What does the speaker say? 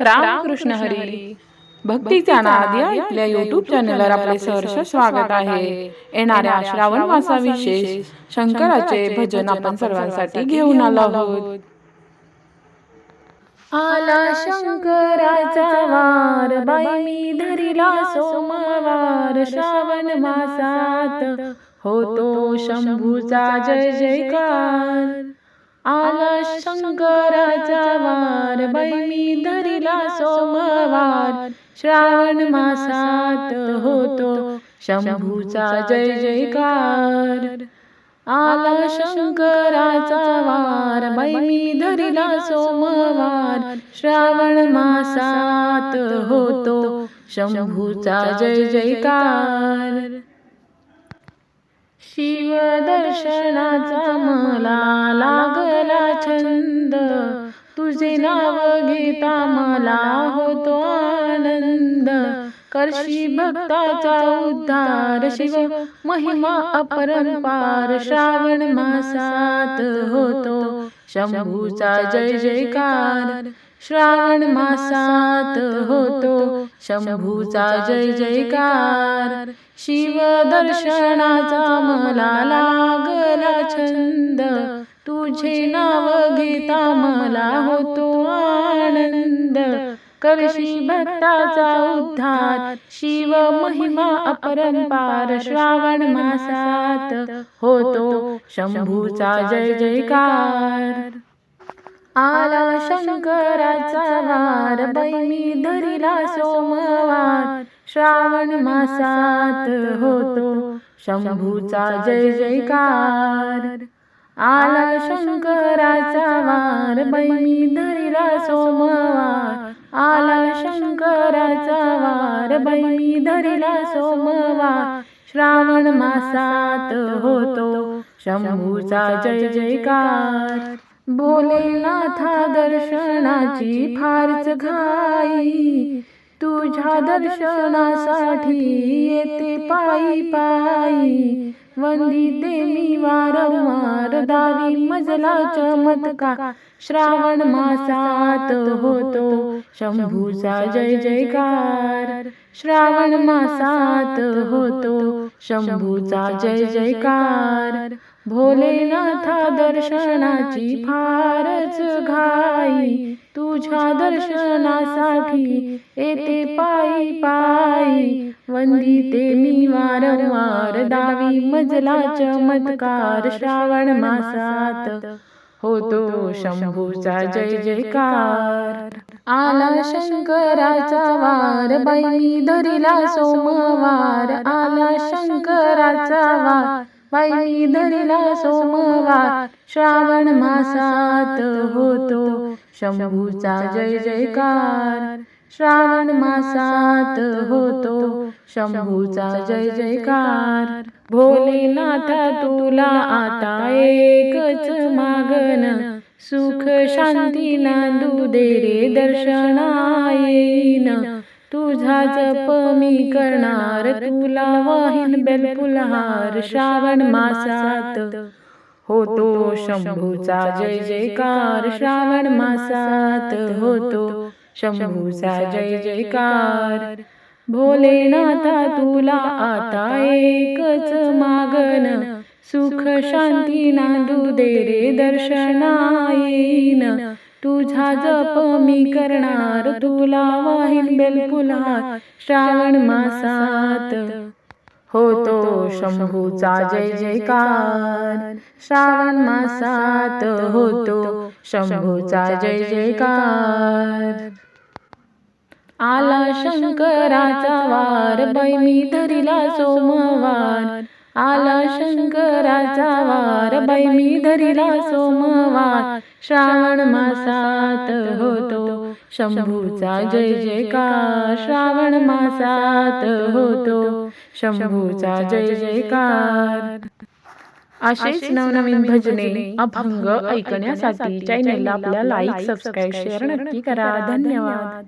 रामकृष्ण हरी. भक्तीचा नाद या आपल्या युट्यूब चॅनलवर आपले सहर्ष स्वागत आहे. येणाऱ्या श्रावण मासाविशेष शंकराचे भजन आपण सर्वांसाठी घेऊन आलो आहोत. आला शंकराचा वार बाई मी धरिला सोमवार श्रावण मासात. होतो शंभूचा जय जयकार. आला शंकराचा वार बाई मी धरिला सोमवार. श्रावण मासात होतो शंभूचा जय जयकार. आला शंकराचा वार बाई मी धरिला सोमवार. श्रावण मासात होतो शंभूचा जय जयकार. शिव दर्शनाचा मला लागला छंद. तुझे नाव घेता मला होतो आनंद. करशी भक्ताचा उद्धार शिव महिमा अपरंपार श्रावण मासात होतो. शंभूचा जय जयकार श्रावण मासात होतो शंभूचा जय जयकार. शिव दर्शनाचा मला लागला छंद. तुझे नाव घेता मला होतो आनंद. करशी भक्ताचा उद्धार. शिव महिमा अपरंपार. श्रावण मासात होतो शंभूचा जय जयकार. आला शंकराचा वार बाई मी धरिला सोमवार. श्रावण मासात होतो शंभूचा जय जयकार. आला शंकराचा वार बाई मी धरिला सोमवार. आला शंकराचा वार बाई मी धरिला सोमवार. श्रावण मासात होतो शंभूचा जय जयकार. भोलेनाथा दर्शनाची फारच घाई. तुझ्या दर्शनासाठी येते पायी पायी. वंदिते मी वारंवार दावी मजला चमत्कार श्रावण मासात होतो. शंभूचा जय जयकार. श्रावण मासात होतो. शंभूचा जय जयकार. भोलेनाथा दर्शनाची फारच घाई. तुझ्या दर्शनासाठी येते पायी पायी. वंदिते मी वारंवार दावी मजला चमत्कार श्रावण मासात. होतो शंभूचा जय जयकार. आला शंकराचा वार बाई धरिला सोमवार. आला शंकराचा वार बाई धरिला सोमवार. श्रावण मासात होतो शंभूचा जय जयकार. श्रावण मासात होतो. शंभूचा जय जयकार. भोलेनाथा तुला आता एकच मागन सुख शांती नांदू दे रे दर्शनायेन. तुझा जप मी करणार तुला वाहिन बेलफुलहार श्रावण मासात. होतो शंभूचा जय जयकार श्रावण मासात होतो. शंभूचा जय जयकार. भोलेनाथा तुला आता एकच मागन. सुख शांती नांदू दे रे दर्शनायेन तुझा जप मी करणार. तुला वाहीन बेलफुलहार श्रावण मासात. होतो शंभूचा जय जयकार. श्रावण मासात होतो शंभूचा जय जयकार. आला शंकराचा वार बाई मी धरिला सोमवार. आला शंकराचा वार बाई मी धरिला सोमवार. श्रावण मासात होतो. शंभूचा जय जयकार. श्रावण मासात होतो. शंभूचा जय जयकार. असेच नवनवीन भजने अभंग ऐकण्यासाठी चॅनेलला आपल्या लाईक सबस्क्राईब शेअर नक्की करा. धन्यवाद.